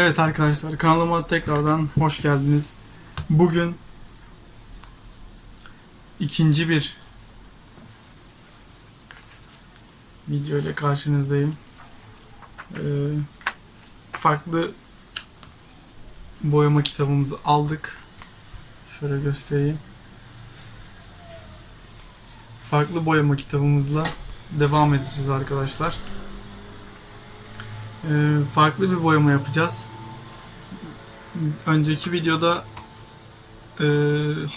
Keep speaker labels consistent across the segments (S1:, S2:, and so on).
S1: Evet arkadaşlar kanalıma tekrardan hoş geldiniz. Bugün ikinci bir video ile karşınızdayım. Ee, farklı boyama kitabımızı aldık. Şöyle göstereyim. Farklı boyama kitabımızla devam edeceğiz arkadaşlar. Ee, farklı bir boyama yapacağız. Önceki videoda e,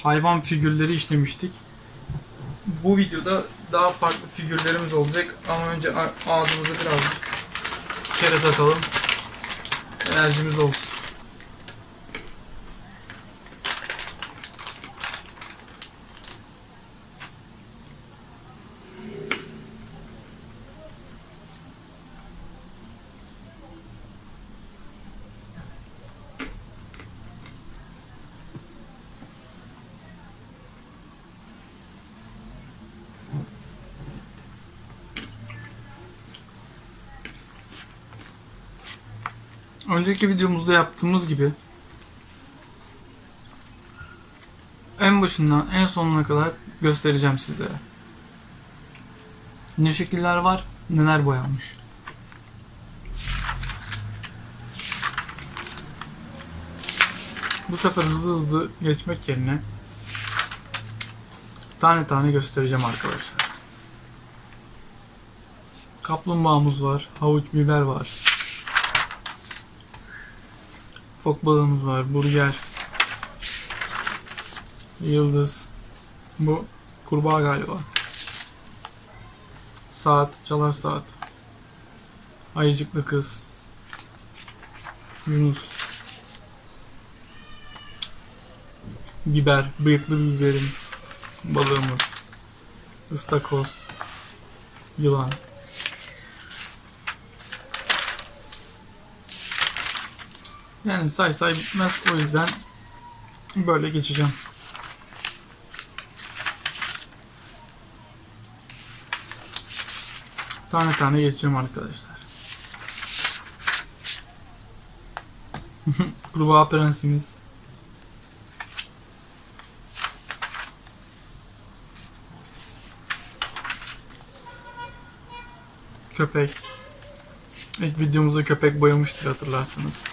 S1: hayvan figürleri işlemiştik. Bu videoda daha farklı figürlerimiz olacak ama önce ağzımıza birazcık kere takalım. Enerjimiz olsun. Önceki videomuzda yaptığımız gibi en başından en sonuna kadar göstereceğim sizlere. Ne şekiller var, neler boyanmış. Bu sefer hızlı hızlı geçmek yerine tane tane göstereceğim arkadaşlar. Kaplumbağamız var, havuç biber var, Fok balığımız var. Burger. Yıldız. Bu kurbağa galiba. Saat. Çalar saat. Ayıcıklı kız. Yunus. Biber. Bıyıklı biberimiz. Balığımız. Istakoz. Yılan. Yani say say bitmez o yüzden böyle geçeceğim. Tane tane geçeceğim arkadaşlar. Kurbağa prensimiz. Köpek. İlk videomuzda köpek boyamıştık hatırlarsanız.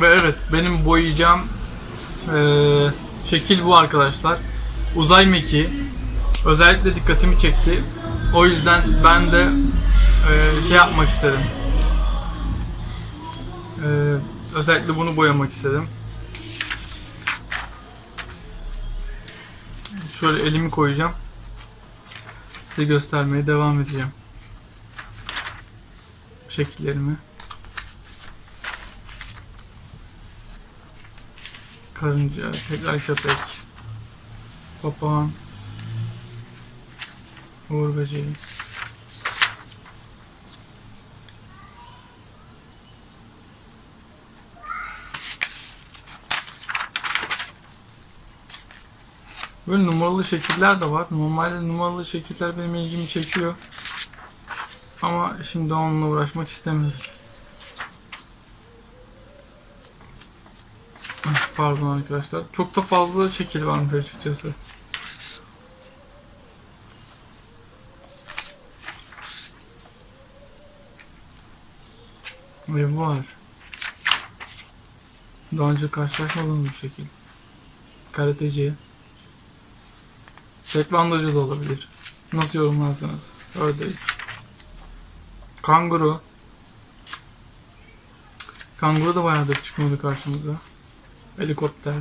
S1: Ve evet benim boyayacağım eee, şekil bu arkadaşlar. Uzay mekiği. Özellikle dikkatimi çekti. O yüzden ben de eee, şey yapmak istedim. Eee, özellikle bunu boyamak istedim. Şöyle elimi koyacağım. Size göstermeye devam edeceğim. Şekillerimi. Karınca, tekrar köpek, papağan, uğur böceği. Böyle numaralı şekiller de var. Normalde numaralı şekiller benim ilgimi çekiyor. Ama şimdi onunla uğraşmak istemiyorum. Pardon arkadaşlar. Çok da fazla şekil varmış açıkçası. Ve var. Daha önce karşılaşmadığım bir şekil. Karateci. Tekvandocu da olabilir. Nasıl yorumlarsanız. Ördek. Kanguru. Kanguru da bayağıdır çıkmadı karşımıza. Helikopter.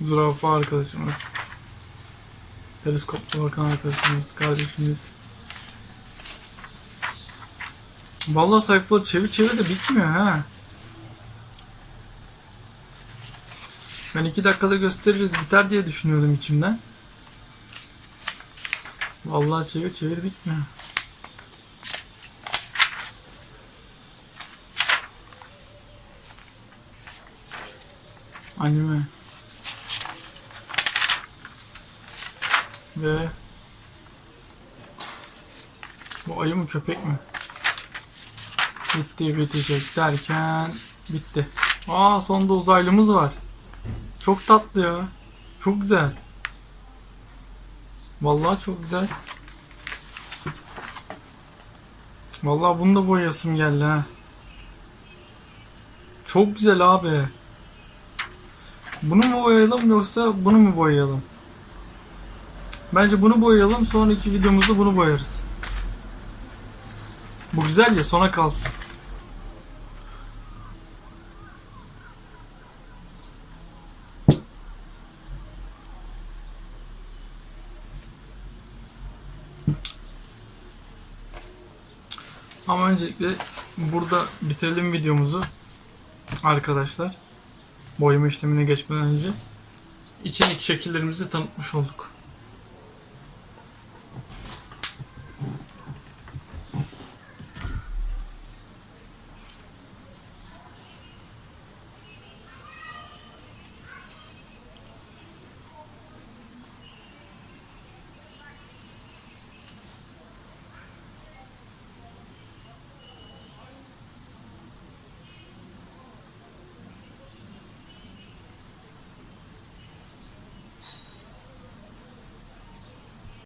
S1: Zürafa arkadaşımız. Teleskopla bakan arkadaşımız, kardeşimiz. Vallahi sayfaları çevir çevir de bitmiyor ha. Ben iki dakikada gösteririz biter diye düşünüyordum içimden. Vallahi çevir çevir bitmiyor. Anime. Ve bu ayı mı köpek mi? Bitti bitecek derken bitti. Aa sonunda uzaylımız var. Çok tatlı ya. Çok güzel. Vallahi çok güzel. Vallahi bunu da boyasım geldi ha. Çok güzel abi. Bunu mu boyayalım yoksa bunu mu boyayalım? Bence bunu boyayalım sonraki videomuzda bunu boyarız. Bu güzel ya sona kalsın. Ama öncelikle burada bitirelim videomuzu. Arkadaşlar. Boyama işlemine geçmeden önce. İçindeki şekillerimizi tanıtmış olduk.